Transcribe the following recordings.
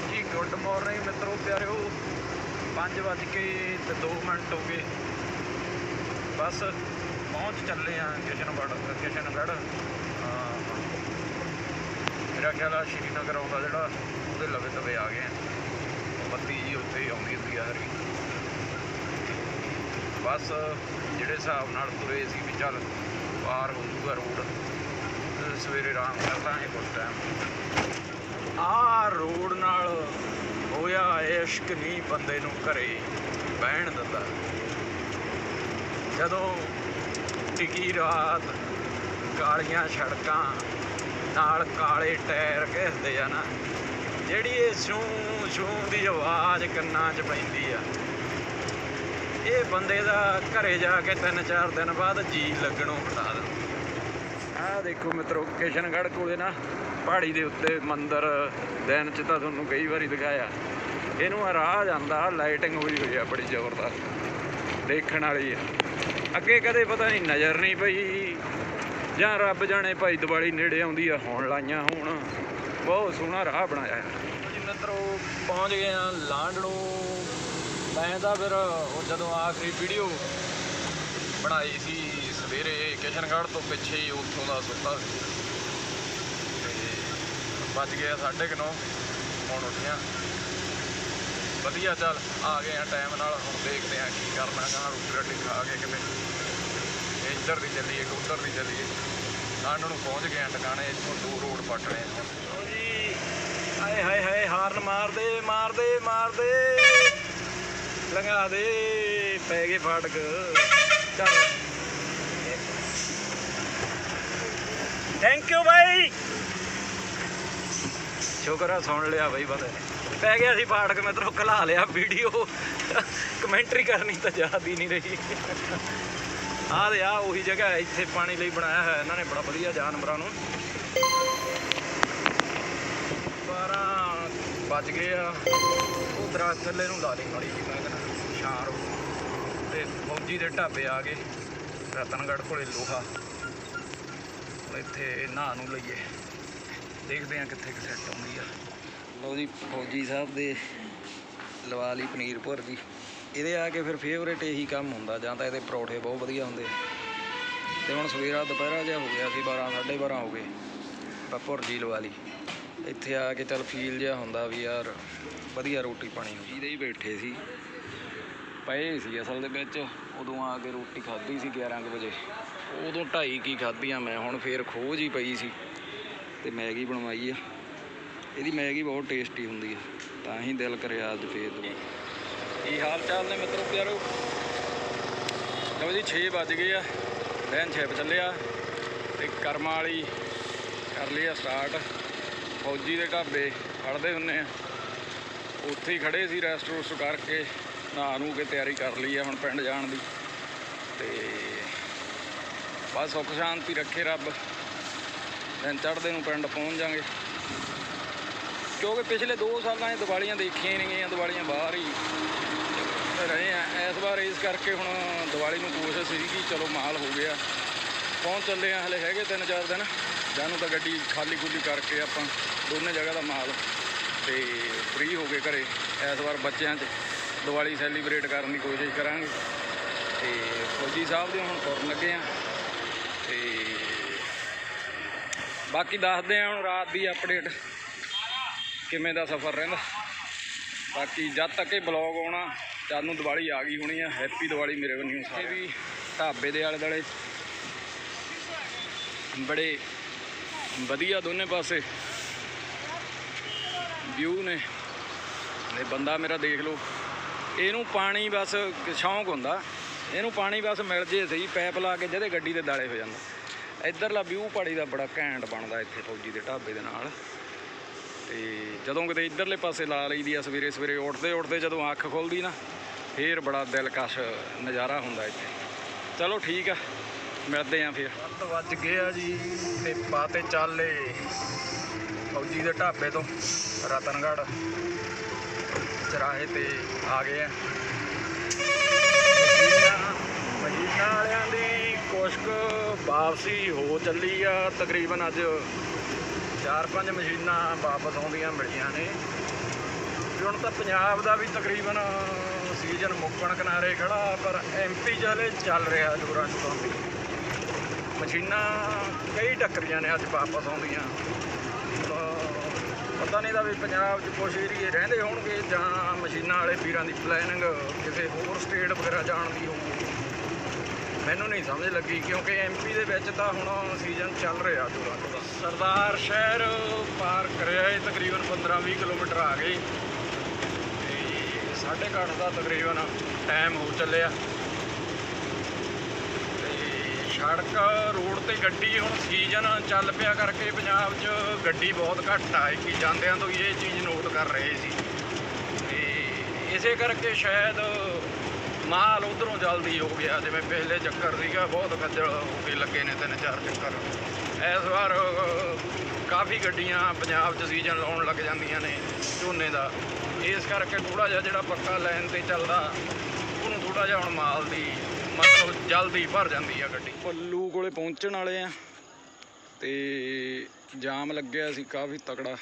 ਹਾਂਜੀ, good morning ਮਿੱਤਰੋ, ਪਿਆਰਿਓ। 5 ਵੱਜ ਕੇ ਤੇ 2 ਮਿੰਟ ਹੋ ਗਏ। ਬਸ ਪਹੁੰਚ ਚੱਲੇ ਆ ਕਿਸ਼ਨਗੜ੍ਹ ਕਿਸ਼ਨਗੜ੍ਹ। ਮੇਰਾ ਖਿਆਲ ਆ ਸ਼੍ਰੀਨਗਰ ਆਉਂਦਾ ਜਿਹੜਾ, ਉਹਦੇ ਲਵੇ ਤਵੇ ਆ ਗਏ ਆ। ਬੱਤੀ ਜੀ ਉੱਥੇ ਹੀ ਆਉਂਦੀ ਹੁੰਦੀ ਆ ਹਰੀ। ਬਸ ਜਿਹੜੇ ਹਿਸਾਬ ਨਾਲ ਤੁਰੇ ਸੀ ਵੀ ਚੱਲ ਪਾਰ ਹੋ ਜੂਗਾ ਰੋਡ, ਸਵੇਰੇ ਆਰਾਮ ਕਰ ਲਾਂਗੇ ਕੁਝ ਟਾਈਮ ਆ ਰੋਡ ਨਾਲ ਹੋਇਆ ਇਸ਼ਕ ਨਹੀਂ ਬੰਦੇ ਨੂੰ ਘਰੇ ਬਹਿਣ ਦਿੰਦਾ। ਜਦੋਂ ਟਿਕੀ ਰਾਤ ਕਾਲੀਆਂ ਸੜਕਾਂ ਨਾਲ ਕਾਲੇ ਟਾਇਰ ਘਿਸਦੇ ਆ ਨਾ, ਜਿਹੜੀ ਇਹ ਛੂ ਛੂ ਦੀ ਆਵਾਜ਼ ਕੰਨਾਂ 'ਚ ਪੈਂਦੀ ਆ, ਇਹ ਬੰਦੇ ਦਾ ਘਰੇ ਜਾ ਕੇ ਤਿੰਨ ਚਾਰ ਦਿਨ ਬਾਅਦ ਜੀ ਲੱਗਣੋਂ ਹਟਾ ਦਿੰਦਾ। ਆਹ ਦੇਖੋ ਮਿੱਤਰੋ, ਕਿਸ਼ਨਗੜ੍ਹ ਕੋਲੇ ਨਾ ਪਹਾੜੀ ਦੇ ਉੱਤੇ ਮੰਦਿਰ, ਦਿਨ ਚ ਤਾਂ ਤੁਹਾਨੂੰ ਕਈ ਵਾਰੀ ਦਿਖਾਇਆ। ਇਹਨੂੰ ਆ ਰਾਹ ਜਾਂਦਾ, ਲਾਈਟਿੰਗ ਹੋਈ ਹੋਈ ਆ, ਬੜੀ ਜ਼ਬਰਦਸਤ। ਦੇਖਣ ਵਾਲੀ ਆ। ਅੱਗੇ ਕਦੇ ਪਤਾ ਨਹੀਂ ਨਜ਼ਰ ਨਹੀਂ ਪਈ। ਜਾਂ ਰੱਬ ਜਾਣੇ ਭਾਈ ਦੀਵਾਲੀ ਨੇੜੇ ਆਉਂਦੀ ਆ, ਹੁਣ ਲਾਈਆਂ ਹੁਣ। ਬਹੁਤ ਸੋਹਣਾ ਰਾਹ ਬਣਾਇਆ। ਹੈ ਜੀ ਮਿੱਤਰੋ, ਪਹੁੰਚ ਗਏ ਆ ਲਾਂਡੜੋ। ਮੈਂ ਤਾਂ ਫਿਰ ਉਹ ਜਦੋਂ ਆਖਰੀ ਵੀਡੀਓ ਬਣਾਈ ਸੀ ਸਵੇਰੇ ਕਿਸ਼ਨਗੜ੍ਹ ਤੋਂ ਪਿੱਛੇ ਹੀ ਉੱਥੋਂ ਦਾ ਸੁੱਤਾ ਸੀ। ਤੇ ਵੱਜ ਗਿਆ ਸਾਢੇ ਕੁ ਨੌ, ਹੁਣ ਉੱਠਿਆ। ਵਧੀਆ ਚੱਲ, ਆ ਗਏ ਆ ਟਾਈਮ ਨਾਲ, ਹੁਣ ਦੇਖਦੇ ਆ ਕੀ ਕਰਨਾ ਗਾ, ਰੋਟੀ ਰਾਟੀ ਖਾ ਕੇ ਕਿਤੇ। ਇੱਧਰ ਦੀ ਚੱਲੀਏ ਕਿ ਉੱਧਰ ਦੀ ਚੱਲੀਏ। ਨਾਨ ਨੂੰ ਪਹੁੰਚ ਗਏ ਆ ਟਿਕਾਣੇ, ਇੱਥੋਂ ਦੋ ਰੋਡ ਪੱਟਣੇ। ਆ ਜੀ, ਆਏ ਹਾਏ ਹਾਏ, ਹਾਰਨ ਮਾਰਦੇ ਮਾਰਦੇ ਮਾਰਦੇ। ਲੰਘਾ ਦੇ, ਪੈ ਗਏ ਫਾਟਕ। ਚੱਲ। ਥੈਂਕ ਯੂ ਬਾਈ ਸ਼ੁਕਰ ਆ, ਸੁਣ ਲਿਆ ਬਾਈ ਬੰਦੇ ਪੈ ਗਿਆ ਸੀ ਫਾਟਕ ਮਿੱਤਰੋ ਖਲਾ ਲਿਆ ਵੀਡੀਓ ਕਮੈਂਟਰੀ ਕਰਨੀ ਤਾਂ ਯਾਦ ਹੀ ਨਹੀਂ ਰਹੀ। ਆਹ ਦੇ ਆ ਉਹੀ ਜਗ੍ਹਾ ਹੈ, ਇੱਥੇ ਪਾਣੀ ਲਈ ਬਣਾਇਆ ਹੋਇਆ, ਇਹਨਾਂ ਨੇ ਬੜਾ ਵਧੀਆ ਜਾਨਵਰਾਂ ਨੂੰ। 12 ਵੱਜ ਗਏ ਆ। ਉਹ ਦਰਖਤ ਥੱਲੇ ਨੂੰ ਲਾ ਲਈ ਮਾੜੀ ਜੀ ਮੈਂ ਕਹਿੰਦਾ ਸ਼ਾਰ ਤੇ ਫੌਜੀ ਦੇ ਢਾਬੇ ਆ ਗਏ, ਰਤਨਗੜ੍ਹ ਕੋਲੇ ਲੋਹਾ। ਇੱਥੇ ਨਹਾ ਨੂੰ ਲਈਏ। ਦੇਖਦੇ ਆ ਕਿੱਥੇ ਕਿ ਸੈੱਟ ਆਉਂਦੀ ਆ। ਲਓ ਜੀ, ਫੌਜੀ ਸਾਹਿਬ ਦੇ ਲਵਾ ਲਈ ਪਨੀਰ ਭੁਰਜੀ। ਇਹਦੇ ਆ ਕੇ ਫਿਰ ਫੇਵਰੇਟ ਇਹੀ ਕੰਮ ਹੁੰਦਾ, ਜਾਂ ਤਾਂ ਇਹਦੇ ਪਰੌਠੇ ਬਹੁਤ ਵਧੀਆ ਹੁੰਦੇ। ਤੇ ਹੁਣ ਸਵੇਰਾ ਦੁਪਹਿਰਾ ਜਿਹਾ ਹੋ ਗਿਆ ਸੀ 12 12:30 ਹੋ ਗਏ। ਆਪਾਂ ਭੁਰਜੀ ਲਵਾ ਲਈ। ਇੱਥੇ ਆ ਕੇ ਚੱਲ ਫੀਲ ਜਿਹਾ ਹੁੰਦਾ ਵੀ ਯਾਰ ਵਧੀਆ ਰੋਟੀ ਪਾਣੀ ਹੋ ਇਹਦੇ ਹੀ ਬੈਠੇ ਸੀ। ਪਏ ਸੀ ਅਸਲ ਦੇ ਵਿੱਚ। ਉਦੋਂ ਆ ਕੇ ਰੋਟੀ ਖਾਧੀ ਸੀ 11 ਕੁ ਵਜੇ। ਉਦੋਂ ਢਾਈ ਕੀ ਖਾਧੀ ਆ ਮੈਂ, ਹੁਣ ਫੇਰ ਖੋਜ ਹੀ ਪਈ ਸੀ। ਤੇ ਮੈਗੀ ਬਣਵਾਈ ਆ। ਇਹਦੀ ਮੈਗੀ ਬਹੁਤ ਟੇਸਟੀ ਹੁੰਦੀ ਆ। ਤਾਂ ਹੀ ਦਿਲ ਕਰਿਆ ਅੱਜ ਫੇਰ ਦੁਬਾਰਾ। ਕੀ ਹਾਲ ਚਾਲ ਨੇ ਮਿੱਤਰੋ, ਪਿਆਰੋ? ਲਓ ਜੀ 6 ਵੱਜ ਗਏ ਆ। ਦਿਨ 6 ਚੱਲਿਆ। ਤੇ ਕਰਮਾਂ ਵਾਲੀ ਕਰ ਲਈ ਆ ਸਟਾਰਟ ਫੌਜੀ ਦੇ ਢਾਬੇ ਫੜਦੇ ਹੁੰਨੇ ਆ। ਉੱਥੇ ਹੀ ਖੜੇ ਸੀ ਰੈਸਟ ਰੂਸਟ ਕਰਕੇ। ਨਹਾ ਨੂੰ ਕੇ ਤਿਆਰੀ ਕਰ ਲਈ ਹੈ ਹੁਣ ਪਿੰਡ ਜਾਣ ਦੀ। ਤੇ ਬਸ ਸੁੱਖ ਸ਼ਾਂਤੀ ਰੱਖੇ ਰੱਬ। ਦਿਨ ਚੜ੍ਹਦੇ ਨੂੰ ਪਿੰਡ ਪਹੁੰਚ ਜਾਾਂਗੇ। ਕਿਉਂਕਿ ਪਿਛਲੇ 2 ਸਾਲਾਂ 'ਚ ਦੀਵਾਲੀਆਂ ਦੇਖੀਆਂ ਨਹੀਂ ਗਈਆਂ, ਦੀਵਾਲੀਆਂ ਬਾਹਰ ਹੀ ਰਹੇ ਆ। ਇਸ ਵਾਰ ਇਸ ਕਰਕੇ ਹੁਣ ਦੀਵਾਲੀ ਨੂੰ ਕੋਸ਼ਿਸ਼ ਸੀ ਕਿ ਚਲੋ ਮਾਲ ਹੋ ਗਿਆ। ਪਹੁੰਚ ਚੱਲੇ ਆ ਹਲੇ ਹੈਗੇ ਤਿੰਨ ਚਾਰ ਦਿਨ। ਜਾਨੂੰ ਤਾਂ ਗੱਡੀ ਖਾਲੀ ਖੁੱਲੀ ਕਰਕੇ ਆਪਾਂ ਦੋਨੇ ਜਗ੍ਹਾ ਦਾ ਮਾਲ ਤੇ ਫ੍ਰੀ ਹੋ ਗਏ ਘਰੇ ਇਸ ਵਾਰ ਬੱਚਿਆਂ 'ਚ ਦੀਵਾਲੀ ਸੈਲੀਬ੍ਰੇਟ ਕਰਨ ਦੀ ਕੋਸ਼ਿਸ਼ ਕਰਾਂਗੇ। ਤੇ ਫੌਜੀ ਸਾਹਿਬ ਦੇ ਹੁਣ ਤੁਰਨ ਲੱਗੇ ਆ। ਤੇ ਬਾਕੀ ਦੱਸਦੇ ਆ ਹੁਣ ਰਾਤ ਦੀ ਅਪਡੇਟ ਕਿਵੇਂ ਦਾ ਸਫ਼ਰ ਰਹਿੰਦਾ। ਬਾਕੀ ਜਦ ਤੱਕ ਇਹ ਬਲੌਗ ਆਉਣਾ ਜਦ ਨੂੰ ਦੀਵਾਲੀ ਆ ਗਈ ਹੋਣੀ ਆ ਹੈਪੀ ਦੀਵਾਲੀ ਮੇਰੇ ਵੱਲੋਂ ਸਾਰੇ ਵੀ ਢਾਬੇ ਦੇ ਆਲੇ ਦੁਆਲੇ ਬੜੇ ਵਧੀਆ ਦੋਨੇ ਪਾਸੇ ਵਿਊ ਨੇ। ਇਹ ਬੰਦਾ ਮੇਰਾ ਦੇਖ ਲਓ। ਇਹਨੂੰ ਪਾਣੀ ਬਸ ਸ਼ੌਂਕ ਹੁੰਦਾ। ਇਹਨੂੰ ਪਾਣੀ ਬਸ ਮਿਲ ਜੇ ਸਹੀ ਪੈਪ ਲਾ ਕੇ ਜਦੇ ਗੱਡੀ ਦੇ ਦਾਲੇ ਹੋ ਜਾਂਦਾ। ਇੱਧਰਲਾ ਵਿਊ ਪਹਾੜੀ ਦਾ ਬੜਾ ਘੈਂਟ ਬਣਦਾ ਇੱਥੇ ਫੌਜੀ ਦੇ ਢਾਬੇ ਦੇ ਨਾਲ। ਤੇ ਜਦੋਂ ਕਿਤੇ ਇੱਧਰਲੇ ਪਾਸੇ ਲਾ ਲਈਦੀ ਆ ਸਵੇਰੇ ਸਵੇਰੇ, ਉੱਠਦੇ ਉੱਠਦੇ ਜਦੋਂ ਅੱਖ ਖੁੱਲਦੀ ਨਾ, ਫੇਰ ਬੜਾ ਦਿਲਕਸ਼ ਨਜ਼ਾਰਾ ਹੁੰਦਾ ਇੱਥੇ। ਚਲੋ ਠੀਕ ਆ, ਮਿਲਦੇ ਆ ਫੇਰ। ਸੱਤ ਵੱਜ ਗਏ ਜੀ, ਤੇ ਪਾਤੇ ਚਾਲੇ ਫੌਜੀ ਦੇ ਢਾਬੇ ਤੋਂ ਰਤਨਗੜ੍ਹ। ਚਰਾਹੇ ਤੇ ਆ ਗਏ ਆ। ਮਸ਼ੀਨਾਂ- ਮਸ਼ੀਨਾਂ ਵਾਲਿਆਂ ਦੀ ਕੁਛ ਕੁ ਵਾਪਸੀ ਹੋ ਚੱਲੀ ਆ। ਤਕਰੀਬਨ ਅੱਜ ਚਾਰ ਪੰਜ ਮਸ਼ੀਨਾਂ ਵਾਪਸ ਆਉਂਦੀਆਂ ਮਿਲੀਆਂ ਨੇ। ਹੁਣ ਤਾਂ ਪੰਜਾਬ ਦਾ ਵੀ ਤਕਰੀਬਨ ਸੀਜ਼ਨ ਮੁੱਕਣ ਕਿਨਾਰੇ ਖੜਾ, ਪਰ ਐਮਪੀ 'ਚ ਹਲੇ ਚੱਲ ਰਿਹਾ ਜੋਰਾਂ ਸ਼ੋਰਾਂ ਦੀ ਮਸ਼ੀਨਾਂ ਕਈ ਟੱਕਰੀਆਂ ਨੇ ਅੱਜ ਵਾਪਸ ਆਉਂਦੀਆਂ। ਪਤਾ ਨਹੀਂ ਦਾ ਵੀ ਪੰਜਾਬ 'ਚ ਕੁਛ ਏਰੀਏ ਰਹਿੰਦੇ ਹੋਣਗੇ ਜਾਂ ਮਸ਼ੀਨਾਂ ਵਾਲੇ ਵੀਰਾਂ ਦੀ ਪਲੈਨਿੰਗ ਕਿਸੇ ਹੋਰ ਸਟੇਟ ਵਗੈਰਾ ਜਾਣ ਦੀ ਹੋਊਗੀ। ਮੈਨੂੰ ਨਹੀਂ ਸਮਝ ਲੱਗੀ, ਕਿਉਂਕਿ ਐਮਪੀ ਦੇ ਵਿੱਚ ਤਾਂ ਹੁਣ ਸੀਜ਼ਨ ਚੱਲ ਰਿਹਾ ਜੋਰਾਂ ਸ਼ੋਰਾਂ ਸਰਦਾਰ ਸ਼ਹਿਰ ਪਾਰ ਕਰਿਆ ਇਹ ਤਕਰੀਬਨ 15-20 ਕਿਲੋਮੀਟਰ ਆ ਗਏ। ਤੇ ਸਾਢੇ ਕੁ ਅੱਠ ਦਾ ਤਕਰੀਬਨ ਟਾਈਮ ਹੋ ਚੱਲਿਆ। ਸੜਕ ਰੋਡ ਤੇ ਗੱਡੀ ਹੁਣ ਸੀਜ਼ਨ ਚੱਲ ਪਿਆ ਕਰਕੇ ਪੰਜਾਬ 'ਚ ਗੱਡੀ ਬਹੁਤ ਘੱਟ ਆ ਕਿ ਜਾਂਦਿਆਂ ਤੋਂ ਇਹ ਚੀਜ਼ ਨੋਟ ਕਰ ਰਹੇ ਸੀ। ਤੇ ਇਸੇ ਕਰਕੇ ਸ਼ਾਇਦ ਮਾਲ ਉਧਰੋਂ ਜਲਦੀ ਹੋ ਗਿਆ। ਜਿਵੇਂ ਪਹਿਲੇ ਚੱਕਰ ਸੀਗਾ, ਬਹੁਤ ਖੱਜਲ ਹੋ ਕੇ ਲੱਗੇ ਨੇ ਤਿੰਨ ਚਾਰ ਚੱਕਰ। ਇਸ ਵਾਰ ਕਾਫੀ ਗੱਡੀਆਂ ਪੰਜਾਬ 'ਚ ਸੀਜ਼ਨ ਲਾਉਣ ਲੱਗ ਜਾਂਦੀਆਂ ਨੇ ਝੋਨੇ ਦਾ। ਇਸ ਕਰਕੇ ਥੋੜਾ ਜਿਹਾ ਜਿਹੜਾ ਪੱਕਾ ਲਾਈਨ ਤੇ ਚੱਲਦਾ, ਉਹਨੂੰ ਥੋੜਾ ਜਿਹਾ ਹੁਣ ਮਾਲ ਦੀ ਮਤਲਬ ਜਲਦੀ ਭਰ ਜਾਂਦੀ ਆ ਗੱਡੀ। ਪੱਲੂ ਕੋਲੇ ਪਹੁੰਚਣ ਵਾਲੇ ਆ ਤੇ ਜਾਮ ਲੱਗਿਆ ਸੀ ਕਾਫੀ ਤਕੜਾ।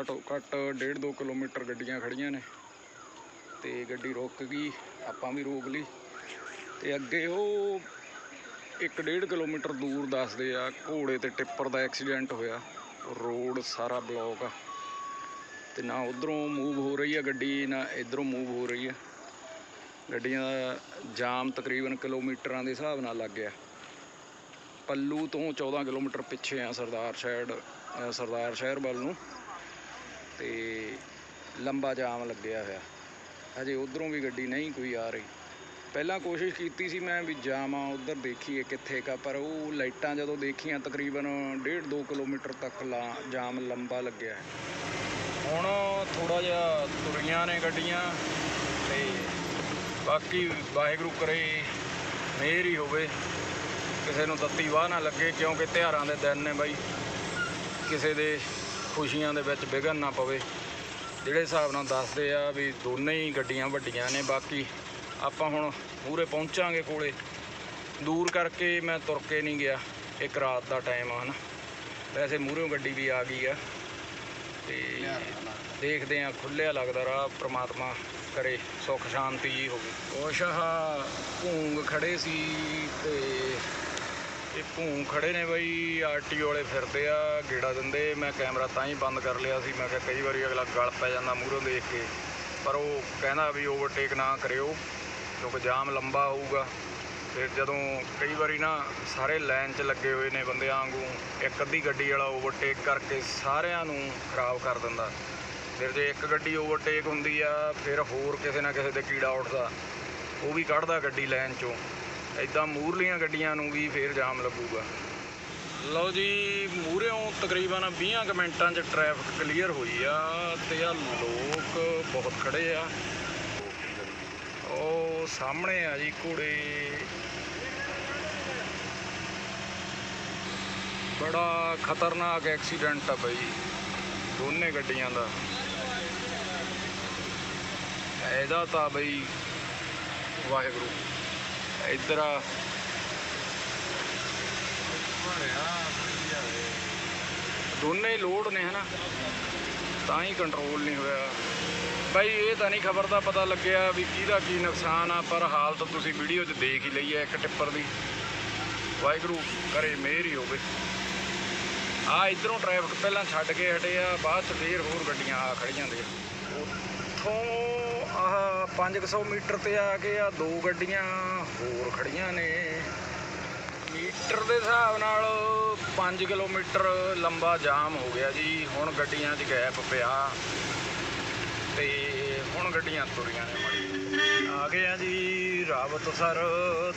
ਘਟੋ ਘੱਟ 1.5 2 ਕਿਲੋਮੀਟਰ ਗੱਡੀਆਂ ਖੜੀਆਂ ਨੇ ਤੇ ਗੱਡੀ ਰੁਕ ਗਈ, ਆਪਾਂ ਵੀ ਰੋਕ ਲਈ। ਤੇ ਅੱਗੇ ਉਹ 1.5 ਕਿਲੋਮੀਟਰ ਦੂਰ ਦੱਸਦੇ ਆ, ਘੋੜੇ ਤੇ ਟਿੱਪਰ ਦਾ ਐਕਸੀਡੈਂਟ ਹੋਇਆ। ਰੋਡ ਸਾਰਾ ਬਲੌਕ ਆ। ਤੇ ਨਾ ਉਧਰੋਂ ਮੂਵ ਹੋ ਰਹੀ ਆ ਗੱਡੀ, ਨਾ ਇਧਰੋਂ ਮੂਵ ਹੋ ਰਹੀ ਆ। ਗੱਡੀਆਂ ਦਾ ਜਾਮ ਤਕਰੀਬਨ ਕਿਲੋਮੀਟਰਾਂ ਦੇ ਹਿਸਾਬ ਨਾਲ ਲੱਗ ਗਿਆ। ਪੱਲੂ ਤੋਂ 14 ਕਿਲੋਮੀਟਰ ਪਿੱਛੇ ਆ ਸਰਦਾਰ ਸ਼ਹਿਰ ਸਰਦਾਰ ਸ਼ਹਿਰ ਵੱਲ ਨੂੰ। ਤੇ ਲੰਬਾ ਜਾਮ ਲੱਗਿਆ ਹੋਇਆ। ਹਜੇ ਉਧਰੋਂ ਵੀ ਗੱਡੀ ਨਹੀਂ ਕੋਈ ਆ ਰਹੀ। ਪਹਿਲਾਂ ਕੋਸ਼ਿਸ਼ ਕੀਤੀ ਸੀ ਮੈਂ ਵੀ ਜਾਵਾਂ ਉਧਰ ਦੇਖੀਏ ਕਿੱਥੇ ਕਾ, ਪਰ ਉਹ ਲਾਈਟਾਂ ਜਦੋਂ ਦੇਖੀਆਂ ਤਕਰੀਬਨ 1.5 2 ਕਿਲੋਮੀਟਰ ਤੱਕ ਲਾ ਜਾਮ ਲੰਬਾ ਲੱਗਿਆ। ਹੁਣ ਥੋੜਾ ਜਿਹਾ ਤੁਰੀਆਂ ਨੇ ਗੱਡੀਆਂ ਤੇ ਬਾਕੀ ਵਾਹਿਗੁਰੂ ਕਰੇ ਮਿਹਰ ਹੀ ਹੋਵੇ। ਕਿਸੇ ਨੂੰ ਤੱਤੀ ਵਾਹ ਨਾ ਲੱਗੇ ਕਿਉਂਕਿ ਤਿਉਹਾਰਾਂ ਦੇ ਦਿਨ ਨੇ ਬਾਈ। ਕਿਸੇ ਦੇ ਖੁਸ਼ੀਆਂ ਦੇ ਵਿੱਚ ਵਿਘਨ ਨਾ ਪਵੇ। ਜਿਹੜੇ ਹਿਸਾਬ ਨਾਲ ਦੱਸਦੇ ਆ ਵੀ ਦੋਨੇ ਹੀ ਗੱਡੀਆਂ ਵੱਡੀਆਂ ਨੇ ਬਾਕੀ ਆਪਾਂ ਹੁਣ ਮੂਰੇ ਪਹੁੰਚਾਂਗੇ ਕੋਲੇ। ਦੂਰ ਕਰਕੇ ਮੈਂ ਤੁਰ ਕੇ ਨਹੀਂ ਗਿਆ ਇੱਕ ਰਾਤ ਦਾ ਟਾਈਮ ਆ ਹਨਾ। ਵੈਸੇ ਮੂਹਰੋਂ ਗੱਡੀ ਵੀ ਆ ਗਈ ਆ। ਤੇ ਦੇਖਦੇ ਆ ਖੁੱਲਿਆ ਲੱਗਦਾ ਰਾਹ ਪ੍ਰਮਾਤਮਾ ਕਰੇ ਸੁੱਖ ਸ਼ਾਂਤੀ ਜੀ ਹੋਵੇ ਕੁਛ ਆਹ ਭੂੰਗ ਖੜੇ ਸੀ ਤੇ ਇਹ ਭੂੰਗ ਖੜੇ ਨੇ ਬਈ ਆਰਟੀਓ ਵਾਲੇ ਫਿਰਦੇ ਆ, ਗੇੜਾ ਦਿੰਦੇ। ਮੈਂ ਕੈਮਰਾ ਤਾਂ ਹੀ ਬੰਦ ਕਰ ਲਿਆ ਸੀ। ਮੈਂ ਕਿਹਾ ਕਈ ਵਾਰੀ ਅਗਲਾ ਗਲ ਪੈ ਜਾਂਦਾ ਮੂਹਰੋਂ ਦੇਖ ਕੇ। ਪਰ ਉਹ ਕਹਿੰਦਾ ਵੀ ਓਵਰਟੇਕ ਨਾ ਕਰਿਓ, ਕਿਉਂਕਿ ਜਾਮ ਲੰਬਾ ਹੋਊਗਾ। ਫਿਰ ਜਦੋਂ ਕਈ ਵਾਰੀ ਨਾ ਸਾਰੇ ਲਾਈਨ 'ਚ ਲੱਗੇ ਹੋਏ ਨੇ ਬੰਦਿਆਂ ਵਾਂਗੂ ਇੱਕ ਅੱਧੀ ਗੱਡੀ ਵਾਲਾ ਓਵਰਟੇਕ ਕਰਕੇ ਸਾਰਿਆਂ ਨੂੰ ਖਰਾਬ ਕਰ ਦਿੰਦਾ। ਫਿਰ ਜੇ ਇੱਕ ਗੱਡੀ ਓਵਰਟੇਕ ਹੁੰਦੀ ਆ, ਫਿਰ ਹੋਰ ਕਿਸੇ ਨਾ ਕਿਸੇ ਦੇ ਕੀੜਾ ਉੱਠਦਾ। ਉਹ ਵੀ ਕੱਢਦਾ ਗੱਡੀ ਲਾਈਨ 'ਚੋਂ। ਐਦਾਂ ਮੂਹਰਲੀਆਂ ਗੱਡੀਆਂ ਨੂੰ ਵੀ ਫੇਰ ਜਾਮ ਲੱਗੂਗਾ। ਲਓ ਜੀ, ਮੂਹਰਿਓਂ ਤਕਰੀਬਨ 20 ਕੁ ਮਿੰਟਾਂ 'ਚ ਟ੍ਰੈਫਿਕ ਕਲੀਅਰ ਹੋਈ ਆ ਤੇ ਆ ਲੋਕ ਬਹੁਤ ਖੜੇ ਆ। ਉਹ ਸਾਹਮਣੇ ਆ ਜੀ ਘੋੜੇ। ਬੜਾ ਖਤਰਨਾਕ ਐਕਸੀਡੈਂਟ ਆ ਬਈ, ਦੋਨੇ ਗੱਡੀਆਂ ਦਾ। ਇਹਦਾ ਤਾਂ ਬਈ ਵਾਹਿਗੁਰੂ। ਇੱਧਰ ਆ। ਦੋਨੇ ਹੀ ਲੋਡ ਨੇ ਹਨਾ। ਤਾਂ ਹੀ ਕੰਟਰੋਲ ਨਹੀਂ ਹੋਇਆ। ਬਾਈ ਇਹ ਤਾਂ ਨਹੀਂ ਖਬਰ ਦਾ ਪਤਾ ਲੱਗਿਆ ਵੀ ਕਿਹਦਾ ਕੀ ਨੁਕਸਾਨ ਆ, ਪਰ ਹਾਲਤ ਤੁਸੀਂ ਵੀਡੀਓ 'ਚ ਦੇਖ ਹੀ ਲਈ ਹੈ ਇੱਕ ਟਿੱਪਰ ਦੀ। ਵਾਹਿਗੁਰੂ ਕਰੇ ਮਿਹਰ ਹੀ ਹੋਵੇ। ਆ ਇਧਰੋਂ ਟ੍ਰੈਫਿਕ ਪਹਿਲਾਂ ਛੱਡ ਕੇ ਹਟੇ ਆ, ਬਾਅਦ 'ਚ ਫੇਰ ਹੋਰ ਗੱਡੀਆਂ ਆ ਖੜੀਆਂ ਦੇ ਉੱਥੋਂ ਆਹ 500 ਮੀਟਰ ਤੇ ਆ ਕੇ ਆ ਦੋ ਗੱਡੀਆਂ ਹੋਰ ਖੜੀਆਂ ਨੇ। ਮੀਟਰ ਦੇ ਹਿਸਾਬ ਨਾਲ 5 ਕਿਲੋਮੀਟਰ ਲੰਬਾ ਜਾਮ ਹੋ ਗਿਆ ਜੀ। ਹੁਣ ਗੱਡੀਆਂ 'ਚ ਗੈਪ ਪਿਆ ਤੇ ਹੁਣ ਗੱਡੀਆਂ ਤੁਰੀਆਂ ਨੇ ਮਾੜੀ ਆ ਗਏ ਆ ਜੀ ਰਾਵਤ ਸਰ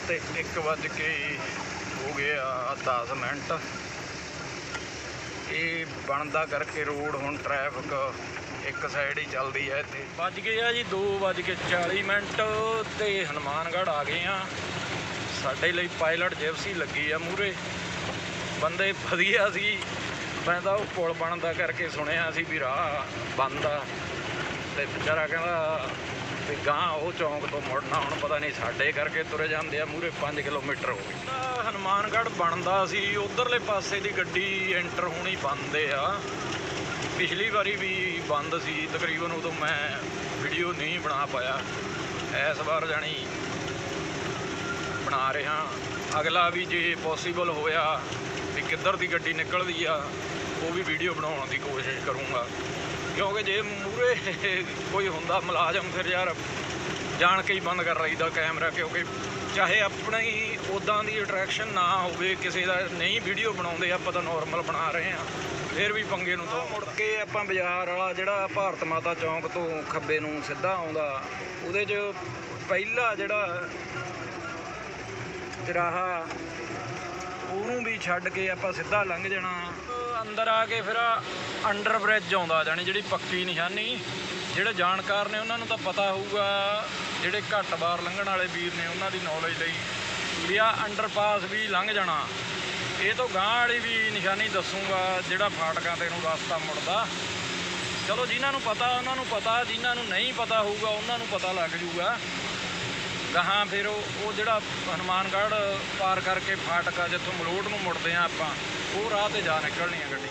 ਤੇ 1 ਵੱਜ ਕੇ ਹੋ ਗਿਆ 10 ਮਿੰਟ। ਇਹ ਬਣਦਾ ਕਰਕੇ ਰੋਡ ਹੁਣ ਟ੍ਰੈਫਿਕ ਇੱਕ ਸਾਈਡ ਹੀ ਚੱਲਦੀ ਹੈ ਇੱਥੇ। ਵੱਜ ਗਏ ਆ ਜੀ 2 ਵੱਜ ਕੇ 40 ਮਿੰਟ ਤੇ ਹਨੂਮਾਨਗੜ੍ਹ ਆ ਗਏ ਆ। ਸਾਡੇ ਲਈ ਪਾਇਲਟ ਜਿਪਸੀ ਲੱਗੀ ਆ ਮੂਰੇ ਬੰਦੇ ਵਧੀਆ ਸੀ। ਮੈਂ ਤਾਂ ਉਹ ਪੁਲ ਬਣਦਾ ਕਰਕੇ ਸੁਣਿਆ ਸੀ ਵੀ ਰਾਹ ਬੰਦ ਆ। ਤੇ ਵਿਚਾਰਾ ਕਹਿੰਦਾ ਵੀ ਗਾਂ ਉਹ ਚੌਂਕ ਤੋਂ ਮੁੜਨਾ, ਹੁਣ ਪਤਾ ਨਹੀਂ ਸਾਡੇ ਕਰਕੇ ਤੁਰੇ ਜਾਂਦੇ ਆ। ਮੂਰੇ 5 ਕਿਲੋਮੀਟਰ ਹੋ ਗਏ। ਤਾਂ ਹਨੂਮਾਨਗੜ੍ਹ ਬਣਦਾ ਸੀ। ਉਧਰਲੇ ਪਾਸੇ ਦੀ ਗੱਡੀ ਐਂਟਰ ਹੋਣੀ ਬੰਦ ਆ। ਪਿਛਲੀ ਵਾਰੀ ਵੀ ਬੰਦ ਸੀ, ਤਕਰੀਬਨ ਉਦੋਂ ਮੈਂ ਵੀਡੀਓ ਨਹੀਂ ਬਣਾ ਪਾਇਆ। ਇਸ ਵਾਰ ਜਾਣੀ ਬਣਾ ਰਿਹਾ। ਅਗਲਾ ਵੀ ਜੇ ਪੋਸੀਬਲ ਹੋਇਆ ਵੀ ਕਿੱਧਰ ਦੀ ਗੱਡੀ ਨਿਕਲਦੀ ਆ, ਉਹ ਵੀ ਵੀਡੀਓ ਬਣਾਉਣ ਦੀ ਕੋਸ਼ਿਸ਼ ਕਰੂੰਗਾ। ਕਿਉਂਕਿ ਜੇ ਮੂਰੇ ਕੋਈ ਹੁੰਦਾ ਮੁਲਾਜ਼ਮ ਫਿਰ ਯਾਰ ਜਾਣ ਕੇ ਹੀ ਬੰਦ ਕਰ ਰਹੀਦਾ ਕੈਮਰਾ ਕਿਉਂਕਿ ਚਾਹੇ ਆਪਣੀ ਉਦਾਂ ਦੀ ਅਟਰੈਕਸ਼ਨ ਨਾ ਹੋਵੇ, ਕਿਸੇ ਦਾ ਨਹੀਂ ਵੀਡੀਓ ਬਣਾਉਂਦੇ, ਆਪਾਂ ਤਾਂ ਨਾਰਮਲ ਬਣਾ ਰਹੇ ਆ ਫਿਰ ਵੀ ਪੰਗੇ ਨੂੰ ਤੋਂ ਮੁੜ ਕੇ ਆਪਾਂ ਬਾਜ਼ਾਰ ਵਾਲਾ ਜਿਹੜਾ ਭਾਰਤ ਮਾਤਾ ਚੌਂਕ ਤੋਂ ਖੱਬੇ ਨੂੰ ਸਿੱਧਾ ਆਉਂਦਾ ਉਹਦੇ 'ਚ ਪਹਿਲਾ ਜਿਹੜਾ ਚਰਾਹਾ ਉਹਨੂੰ ਵੀ ਛੱਡ ਕੇ ਆਪਾਂ ਸਿੱਧਾ ਲੰਘ ਜਾਣਾ। ਅੰਦਰ ਆ ਕੇ ਫਿਰ ਅੰਡਰ ਬ੍ਰਿਜ ਆਉਂਦਾ ਜਾਣੀ ਜਿਹੜੀ ਪੱਕੀ ਨਿਸ਼ਾਨੀ। ਜਿਹੜੇ ਜਾਣਕਾਰ ਨੇ ਉਹਨਾਂ ਨੂੰ ਤਾਂ ਪਤਾ ਹੋਊਗਾ ਜਿਹੜੇ ਘੱਟ ਬਾਰ ਲੰਘਣ ਵਾਲੇ ਵੀਰ ਨੇ ਉਹਨਾਂ ਦੀ ਨੌਲੇਜ ਲਈ। ਵੀ ਆ ਅੰਡਰਪਾਸ ਵੀ ਲੰਘ ਜਾਣਾ। ਇਹ ਤੋਂ ਗਾਂਹ ਵਾਲੀ ਵੀ ਨਿਸ਼ਾਨੀ ਦੱਸੂਗਾ, ਜਿਹੜਾ ਫਾਟਕਾਂ ਤੇ ਨੂੰ ਰਸਤਾ ਮੁੜਦਾ। ਚਲੋ ਜਿਨ੍ਹਾਂ ਨੂੰ ਪਤਾ, ਉਹਨਾਂ ਨੂੰ ਪਤਾ, ਜਿਨ੍ਹਾਂ ਨੂੰ ਨਹੀਂ ਪਤਾ ਹੋਊਗਾ, ਉਹਨਾਂ ਨੂੰ ਪਤਾ ਲੱਗ ਜੂਗਾ। ਗਾਹਾਂ ਫਿਰ ਉਹ ਜਿਹੜਾ ਹਨੂਮਾਨਗੜ੍ਹ ਪਾਰ ਕਰਕੇ ਫਾਟਕਾ ਜਿੱਥੋਂ ਮਲੋਟ ਨੂੰ ਮੁੜਦੇ ਆ ਆਪਾਂ, ਉਹ ਰਾਹ ਤੇ ਜਾ ਨਿਕਲਣੀ ਆ ਗੱਡੀ।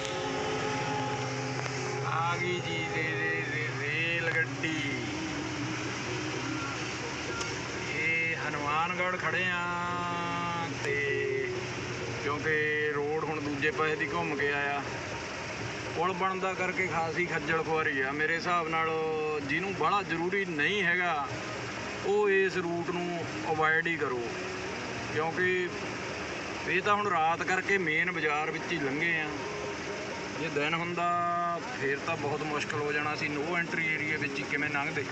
ਆ ਗਈ ਜੀ ਦੇ ਦੇ ਰੇਲ ਗੱਡੀ। ਇਹ ਹਨੂਮਾਨਗੜ੍ਹ ਖੜੇ ਆ ਤੇ ਕਿਉਂਕਿ ਰੋਡ ਹੁਣ ਦੂਜੇ ਪਾਸੇ ਦੀ ਘੁੰਮ ਕੇ ਆਇਆ। ਪੁਲ ਬਣਦਾ ਕਰਕੇ ਖਾਸੀ ਖੱਜਲ ਖੁਆਰੀ ਆ। ਮੇਰੇ ਹਿਸਾਬ ਨਾਲ ਜਿਹਨੂੰ ਬੜਾ ਜ਼ਰੂਰੀ ਨਹੀਂ ਹੈਗਾ, ਉਹ ਇਸ ਰੂਟ ਨੂੰ ਅਵੋਇਡ ਹੀ ਕਰੋ। ਕਿਉਂਕਿ ਇਹ ਤਾਂ ਹੁਣ ਰਾਤ ਕਰਕੇ ਮੇਨ ਬਾਜ਼ਾਰ ਵਿੱਚ ਹੀ ਲੰਘੇ ਆ। ਜੇ ਦਿਨ ਹੁੰਦਾ, ਫੇਰ ਤਾਂ ਬਹੁਤ ਮੁਸ਼ਕਲ ਹੋ ਜਾਣਾ। ਸੀ ਨੋ ਐਂਟਰੀ ਏਰੀਆ ਵਿੱਚ ਹੀ ਕਿਵੇਂ ਲੰਘਦੇ?